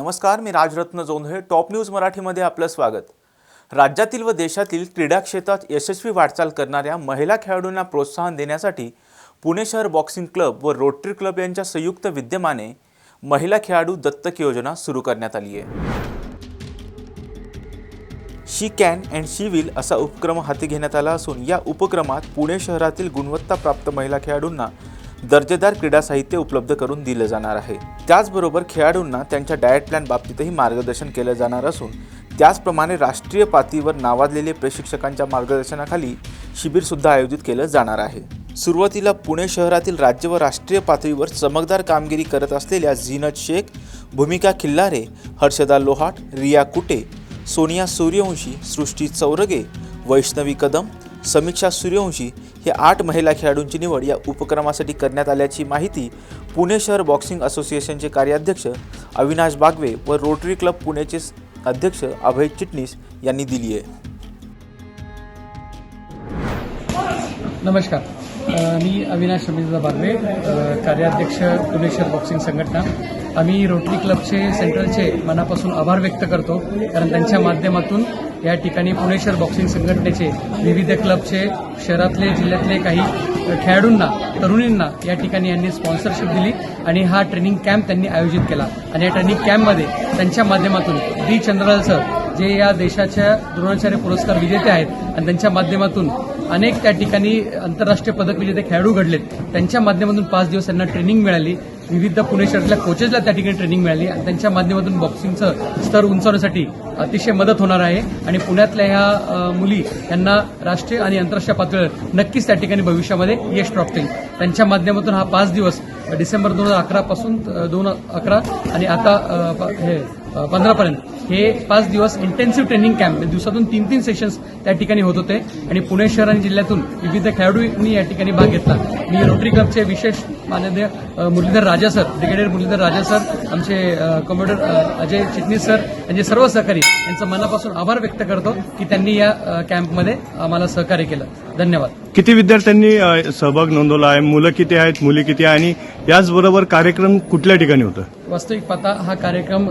नमस्कार मी Rajratna Jondhale top news मराठीमध्ये आपलं स्वागत. राज्यातील व देशातील क्रीडा क्षेत्रात यशस्वी वाटचाल करणाऱ्या महिला खेळाडूंना प्रोत्साहन देण्यासाठी पुणे शहर बॉक्सिंग क्लब व रोटरी क्लब यांच्या संयुक्त विद्यमाने महिला खेळाडू दत्तक योजना सुरू करण्यात आली आहे. She can and she will असा उपक्रम हाती घेण्यात आला असून या उपक्रमात पुणे शहरातील गुणवत्ताप्राप्त महिला खेळाडूंना दर्जेदार क्रीडा साहित्य उपलब्ध करून दिलं जाणार आहे. त्याचबरोबर खेळाडूंना त्यांच्या डाएट प्लॅन बाबतीतही मार्गदर्शन केलं जाणार असून त्याचप्रमाणे राष्ट्रीय पातळीवर नावाजलेले प्रशिक्षकांच्या मार्गदर्शनाखाली शिबिरसुद्धा आयोजित केलं जाणार आहे. सुरुवातीला पुणे शहरातील राज्य व राष्ट्रीय पातळीवर चमकदार कामगिरी करत असलेल्या झीनत शेख भूमिका खिल्लारे हर्षदा लोहाट रिया कुटे सोनिया सूर्यवंशी सृष्टी चौरगे वैष्णवी कदम समीक्षा सूर्यवंशी हे आठ महिला खेळाडूंची निवड या उपक्रमासाठी करण्यात आल्याची माहिती पुणे शहर बॉक्सिंग असोसिएशनचे कार्याध्यक्ष अविनाश बागवे व रोटरी क्लब पुणेचे अध्यक्ष अभय चिटणीस यांनी दिली आहे. नमस्कार. मी अविनाश रवींद्र बागवे कार्याध्यक्ष पुणेश्वर बॉक्सिंग संघटना. आम्ही रोटरी क्लबचे सेंट्रलचे मनापासून आभार व्यक्त करतो. कारण त्यांच्या माध्यमातून या ठिकाणी पुणेश्वर बॉक्सिंग संघटनेचे विविध क्लबचे शहरातले जिल्ह्यातले काही खेळाडूंना तरुणींना या ठिकाणी यांनी स्पॉन्सरशिप दिली आणि हा ट्रेनिंग कॅम्प त्यांनी आयोजित केला. आणि या ट्रेनिंग कॅम्पमध्ये त्यांच्या माध्यमातून डी चंद्रलाल सर जे या देशाच्या द्रोणाचार्य पुरस्कार विजेते आहेत आणि त्यांच्या माध्यमातून अनेक त्या ठिकाणी आंतरराष्ट्रीय पदक विजेते खेळाडू घडलेत. त्यांच्या माध्यमातून पाच दिवस त्यांना ट्रेनिंग मिळाली. विविध पुणे शहरातल्या कोचेसला त्या ठिकाणी ट्रेनिंग मिळाली. आणि त्यांच्या माध्यमातून बॉक्सिंगचं स्तर उंचावण्यासाठी अतिशय मदत होणार आहे. आणि पुण्यातल्या ह्या मुली यांना राष्ट्रीय आणि आंतरराष्ट्रीय पातळीवर नक्कीच त्या ठिकाणी भविष्यामध्ये यश प्राप्त होईल. त्यांच्या माध्यमातून हा पाच दिवस डिसेंबर दोन हजार अकरा पासून दोन अकरा आणि आता हे पंधरापर्यंत. हे पाच दिवस इंटेन्सिव्ह ट्रेनिंग कॅम्प दिवसातून तीन तीन सेशन्स त्या ठिकाणी होत होते. आणि पुणे शहर आणि जिल्ह्यातून विविध खेळाडूंनी या ठिकाणी भाग घेतला. मी रोटरी क्लबचे विशेष माननीय Muralidhar Raja sir brigadier Muralidhar Raja sir आमचे कॉम्प्युटर अजय चिटणीस सर यांचे सर्व सहकारी यांचं मनापासून आभार व्यक्त करतो की त्यांनी या कॅम्पमध्ये आम्हाला सहकार्य केलं. धन्यवाद. किती विद्यार्थ्यांनी सहभाग नोंदवला आहे? मुलं किती आहेत? मुली किती आहे? आणि याचबरोबर कार्यक्रम कुठल्या ठिकाणी होतं? वास्तविक पाहता हा कार्यक्रम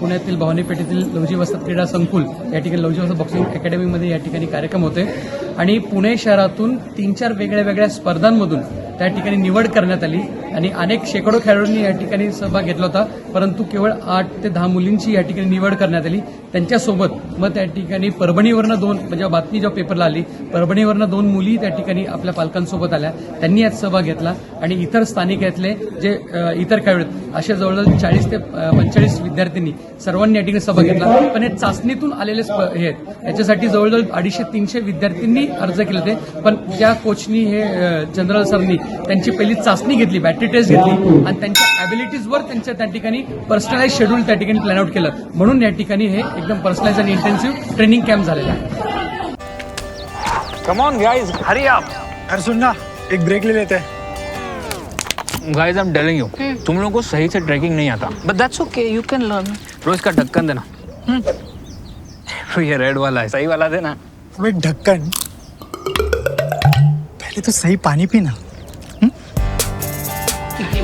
पुण्यातील भवानी पेठेतील लवजी वसत क्रीडा संकुल या ठिकाणी लवजी वसत बॉक्सिंग अकॅडमीमध्ये या ठिकाणी कार्यक्रम होते आणि पुणे शहरातून तीन चार वेगळ्या वेगळ्या स्पर्धांमधून त्या ठिकाणी निवड करण्यात आली. आणि अनेक शेकडो खेळाडूंनी या ठिकाणी सहभाग घेतला होता. परंतु केवळ आठ ते दहा मुलींची या ठिकाणी निवड करण्यात आली. त्यांच्यासोबत मग त्या ठिकाणी परभणीवरनं दोन म्हणजे बातमी जेव्हा पेपरला आली परभणीवरनं दोन मुली त्या ठिकाणी आपल्या पालकांसोबत आल्या. त्यांनी यात सहभाग घेतला. आणि इतर स्थानिक यातले जे इतर खेळाडू आहेत, असे जवळजवळ चाळीस ते पंचेचाळीस विद्यार्थ्यांनी सर्वांनी या ठिकाणी सहभाग घेतला. पण हे चाचणीतून आलेले हे आहेत. याच्यासाठी जवळजवळ अडीचशे तीनशे विद्यार्थ्यांनी अर्ज केले होते. पण त्या कोचनी हे जनरल सरनी त्यांची पहिली चाचणी घेतली बॅट टेस्ट घेतली आणि त्यांच्या ॲबिलिटीजवर त्यांच्या त्या ठिकाणी पर्सनलाइज शेड्यूल त्या ठिकाणी प्लॅन आउट केलं. म्हणून या ठिकाणी हे एकदम पर्सनलाइज आणि इंटेन्सिव्ह ट्रेनिंग कॅम्प झालेला आहे. Come on, guys, hurry up. अरे सुन ना एक ब्रेक ले लेते. हैं I'm telling you, तुम लोगों को सही से ट्रैकिंग नहीं आता. But that's okay, you can learn. रोज का ढक्कन देना. ये रेड वाला है सही वाला देना. ढक्कन। पहले तो सही पानी पीना।